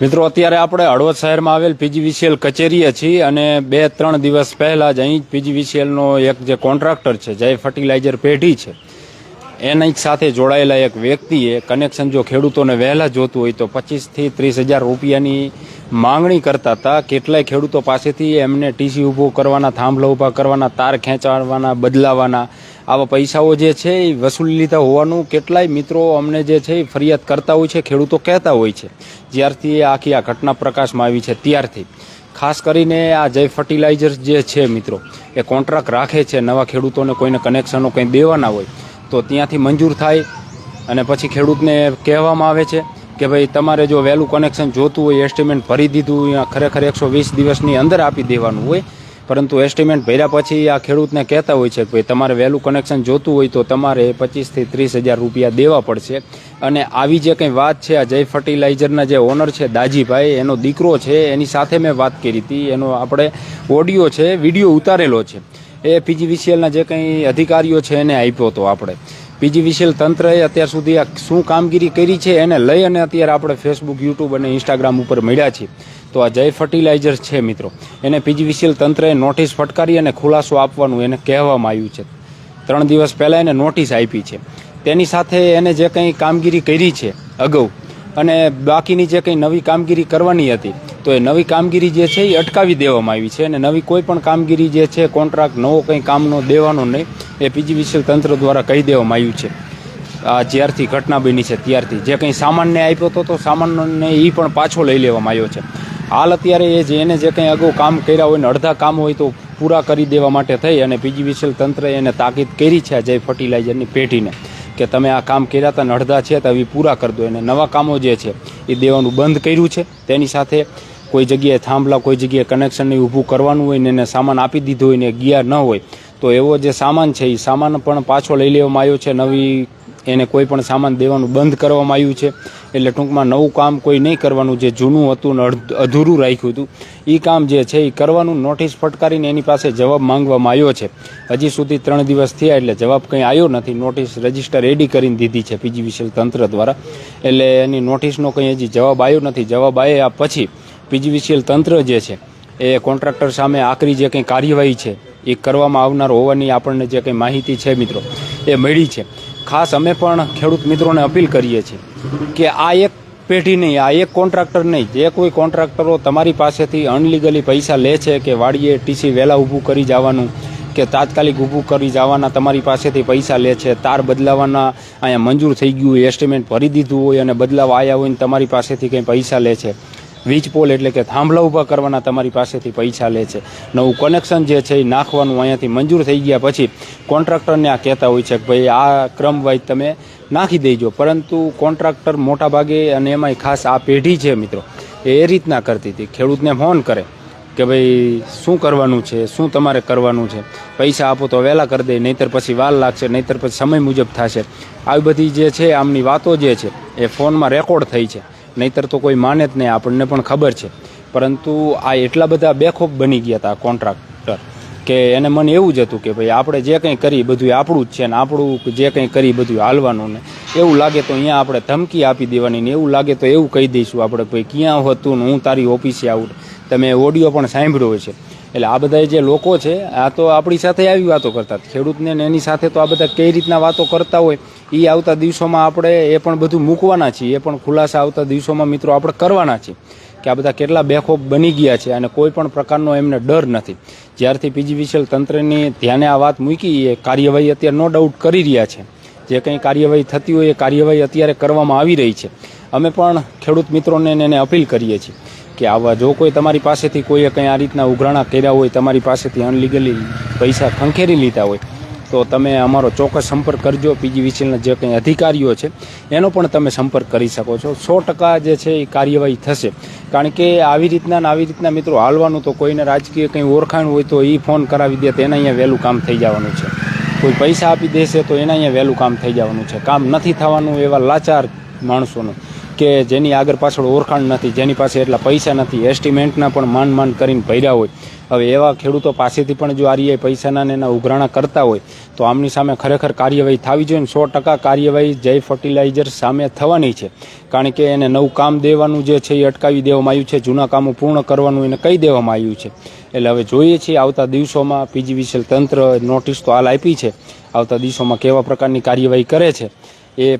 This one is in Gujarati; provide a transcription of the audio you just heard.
મિત્રો, અત્યારે આપણે હળવદ શહેરમાં આવેલ પીજીવીસીએલ કચેરીએ છીએ અને બે ત્રણ દિવસ પહેલા જ અહીં પીજીવીસીએલનો એક જે કોન્ટ્રાક્ટર છે, જય ફર્ટિલાઇઝર પેઢી છે, એની સાથે જોડાયેલા એક વ્યક્તિએ કનેક્શન જો ખેડૂતોને વહેલા જોતું હોય તો પચીસથી ત્રીસ હજાર રૂપિયાની માંગણી કરતા હતા. કેટલાય ખેડૂતો પાસેથી એમને ટીસી ઊભો કરવાના, થાંભલા ઊભા કરવાના, તાર ખેંચાડવાના બદલાવાના આવા પૈસાઓ જે છે એ વસૂલી લીધા હોવાનું કેટલાય મિત્રો અમને જે છે એ ફરિયાદ કરતા હોય છે, ખેડૂતો કહેતા હોય છે. જ્યારથી આખી આ ઘટના પ્રકાશમાં આવી છે, ત્યારથી. ખાસ કરીને આ જય ફર્ટિલાઇઝર જે છે મિત્રો, એ કોન્ટ્રાક્ટ રાખે છે, નવા ખેડૂતોને કોઈને કનેક્શનો કંઈ દેવાના હોય, તો ત્યાંથી મંજૂર થાય. અને પછી ખેડૂતને કહેવામાં આવે છે કે ભાઈ, તમારે જો વહેલું કનેક્શન જોતું હોય એસ્ટિમેટ ભરી દીધું ખરેખર એકસો વીસ દિવસની અંદર આપી દેવાનું હોય પરંતુ એસ્ટિમેટ ભર્યા પછી આ ખેડૂતને કહેતા હોય છે કે ભાઈ તમારે વહેલું કનેક્શન જોતું હોય તો તમારે પચીસથી ત્રીસ હજાર રૂપિયા દેવા પડશે. અને આવી જે કંઈ વાત છે, આ જય ફર્ટિલાઇઝરના જે ઓનર છે દાજીભાઈ, એનો દીકરો છે, એની સાથે મેં વાત કરી હતી. એનો આપણે ઓડિયો છે વીડિયો ઉતારેલો છે. એ પીજીવીસીએલના જે કંઈ અધિકારીઓ છે એને આપ્યો હતો આપણે. પીજીવીસીએલ તંત્રએ અત્યાર સુધી આ શું કામગીરી કરી છે એને લઈ અને અત્યારે આપણે ફેસબુક યુટ્યુબ અને ઇન્સ્ટાગ્રામ ઉપર મળ્યા છીએ. તો આ જય ફર્ટિલાઇઝર છે મિત્રો. એને પીજીવીસીએલ તંત્રએ નોટિસ ફટકારી અને ખુલાસો આપવાનું એને કહેવામાં આવ્યું છે. ત્રણ દિવસ પહેલાં એને નોટિસ આપી છે. તેની સાથે એને જે કંઈ કામગીરી કરી છે અગાઉ અને બાકીની જે કંઈ નવી કામગીરી કરવાની હતી, તો એ નવી કામગીરી જે છે એ અટકાવી દેવામાં આવી છે અને નવી કોઈ પણ કામગીરી જે છે કોન્ટ્રાક્ટ નવો કંઈ કામનો દેવાનો નહીં, એ પીજીવીસીએલ તંત્ર દ્વારા કહી દેવામાં આવ્યું છે. આ જ્યારથી ઘટના બની છે ત્યારથી. જે કંઈ સામાનને આપ્યો હતો તો સામાનને એ પણ પાછો લઈ લેવામાં આવ્યો છે. હાલ અત્યારે એ જે એને જે કંઈ અગાઉ કામ કર્યા હોય ને અડધા કામ હોય તો પૂરા કરી દેવા માટે થઈ અને પીજીવીસીએલ તંત્રએ એને તાકીદ કરી છે જે ફર્ટિલાઇઝરની પેઢીને કે તમે આ કામ કર્યા હતા અડધા છે તો એ પૂરા કરી દો. અને નવા કામો જે છે એ દેવાનું બંધ કર્યું છે. તેની સાથે કોઈ જગ્યાએ થાંભલા, કોઈ જગ્યાએ કનેક્શન ઊભું કરવાનું હોય ને એને સામાન આપી દીધો હોય ને ગયા ન હોય, તો એવો જે સામાન છે એ સામાન પણ પાછો લઈ લેવામાં આવ્યો છે. નવી એને કોઈ પણ સામાન દેવાનું બંધ કરવામાં આવ્યું છે. એટલે ટૂંકમાં નવું કામ કોઈ નહીં કરવાનું, જે જૂનું હતું ને અધૂરું રાખ્યું હતું. એ કામ જે છે એ કરવાનું, નોટિસ ફટકારીને એની પાસે જવાબ માંગવામાં આવ્યો છે. હજી સુધી ત્રણ દિવસ થયા એટલે જવાબ કંઈ આવ્યો નથી. નોટિસ રજિસ્ટર રેડી કરીને દીધી છે પીજીવીસીએલ તંત્ર દ્વારા. એટલે એની નોટિસનો કંઈ હજી જવાબ આવ્યો નથી. જવાબ આવ્યા પછી પીજીવીસીએલ તંત્ર જે છે, એ કોન્ટ્રાક્ટર સામે આકરી જે કંઈ કાર્યવાહી છે એ કરવામાં આવનાર હોવાની આપણને જે કંઈ માહિતી છે મિત્રો, એ મળી છે. ખાસ અમે પણ ખેડૂત મિત્રોને અપીલ કરીએ છીએ કે આ એક પેઢી નહીં, આ એક કોન્ટ્રાક્ટર નહીં. જે કોઈ કોન્ટ્રાક્ટરો તમારી પાસેથી અનલીગલી પૈસા લે છે કે વાડીએ ટીસી વહેલા ઊભું કરી જવાનું, કે તાત્કાલિક ઊભું કરી જવાના તમારી પાસેથી પૈસા લે છે, તાર બદલાવાના અહીંયા મંજૂર થઈ ગયું હોય એસ્ટિમેટ ભરી દીધું હોય અને બદલાવ આવ્યા હોય ને તમારી પાસેથી કંઈ પૈસા લે છે. વીજ પોલ એટલે કે થાંભલા ઊભા કરવાના તમારી પાસેથી પૈસા લે છે. નવું કનેક્શન જે છે એ નાખવાનું અહીંયાથી મંજૂર થઈ ગયા પછી કોન્ટ્રાક્ટરને આ કહેતા હોય છે કે ભાઈ આ ક્રમ તમે નાખી દેજો. પરંતુ કોન્ટ્રાક્ટર મોટા ભાગે અને એમાંય ખાસ આ પેઢી છે મિત્રો, એ રીતના કરતી હતી. ખેડૂતને ફોન કરે કે ભાઈ શું કરવાનું છે, શું તમારે કરવાનું છે? પૈસા આપો તો વહેલા કરી દે, નહીંતર પછી વાર લાગશે, નહીંતર પછી સમય મુજબ થશે. આવી બધી જે છે, આમની વાતો જે છે, એ ફોનમાં રેકોર્ડ થઈ છે. નહીંતર તો કોઈ માને જ નહીં, આપણને પણ ખબર છે. પરંતુ આ એટલા બધા બેખોફ બની ગયા હતા કોન્ટ્રાક્ટર કે એને મને એવું જ હતું કે ભાઈ આપણે જે કંઈ કરી બધું આપણું જ છે ને આપણું જે કંઈ કરી બધું હાલવાનું ને. એવું લાગે તો અહીંયા આપણે ધમકી આપી દેવાની ને એવું લાગે તો એવું કહી દઈશું આપણે ભાઈ ક્યાં હતું ને હું તારી ઓફિસે આવું. તમે ઓડિયો પણ સાંભળ્યો છે એટલે આ બધા જે લોકો છે, આ તો આપણી સાથે આવી વાતો કરતા. ખેડૂતને એની સાથે તો આ બધા કઈ રીતના વાતો કરતા હોય એ આવતા દિવસોમાં આપણે એ પણ બધું મૂકવાના છીએ. એ પણ ખુલાસા આવતા દિવસોમાં મિત્રો આપણે કરવાના છીએ કે આ બધા કેટલા બેખોફ બની ગયા છે અને કોઈ પણ પ્રકારનો એમને ડર નથી. જ્યારથી પીજીવીસીએલ તંત્રની ધ્યાને આ વાત મૂકી, એ કાર્યવાહી અત્યારે નો ડાઉટ કરી રહ્યા છે. જે કંઈ કાર્યવાહી થતી હોય, એ કાર્યવાહી અત્યારે કરવામાં આવી રહી છે. અમે પણ ખેડૂત મિત્રોને એને અપીલ કરીએ છીએ કે આવા જો કોઈ તમારી પાસેથી કોઈએ કંઈ આ રીતના ઉઘરાણા કર્યા હોય, તમારી પાસેથી અનલીગલી પૈસા ખંખેરી લીધા હોય, તો તમે અમારો ચોક્કસ સંપર્ક કરજો. પીજીવીસીએલના જે કંઈ અધિકારીઓ છે, એનો પણ તમે સંપર્ક કરી શકો છો. સો ટકા જે છે એ કાર્યવાહી થશે. કારણ કે આવી રીતના આવી રીતના મિત્રો હાલવાનું તો કોઈને રાજકીય કંઈ ઓળખાણ હોય તો એ ફોન કરાવી દે, તો એના અહીંયા વહેલું કામ થઈ જવાનું છે. કોઈ પૈસા આપી દેશે તો એના અહીંયા વહેલું કામ થઈ જવાનું છે. કામ નથી થવાનું એવા લાચાર માણસોનું. કે જેની આગળ પાછળ ઓળખાણ નથી, જેની પાસે એટલા પૈસા નથી એસ્ટિમેન્ટના પણ માંડ માંડ કરીને ભર્યા હોય. હવે એવા ખેડૂતો પાસેથી પણ જો આરીઆઈ પૈસાના ને એના ઉઘરાણા કરતા હોય, તો આમની સામે ખરેખર કાર્યવાહી થવી જોઈએ સો ટકા કાર્યવાહી જય ફર્ટિલાઇઝર સામે થવાની છે. કારણ કે એને નવું કામ દેવાનું જે છે એ અટકાવી દેવામાં આવ્યું છે, જૂના કામો પૂર્ણ કરવાનું એને કહી દેવામાં આવ્યું છે. એટલે હવે જોઈએ છીએ આવતા દિવસોમાં પીજીવીસીએલ તંત્ર નોટિસ તો હાલ આપી છે, આવતા દિવસોમાં કેવા પ્રકારની કાર્યવાહી કરે છે, એ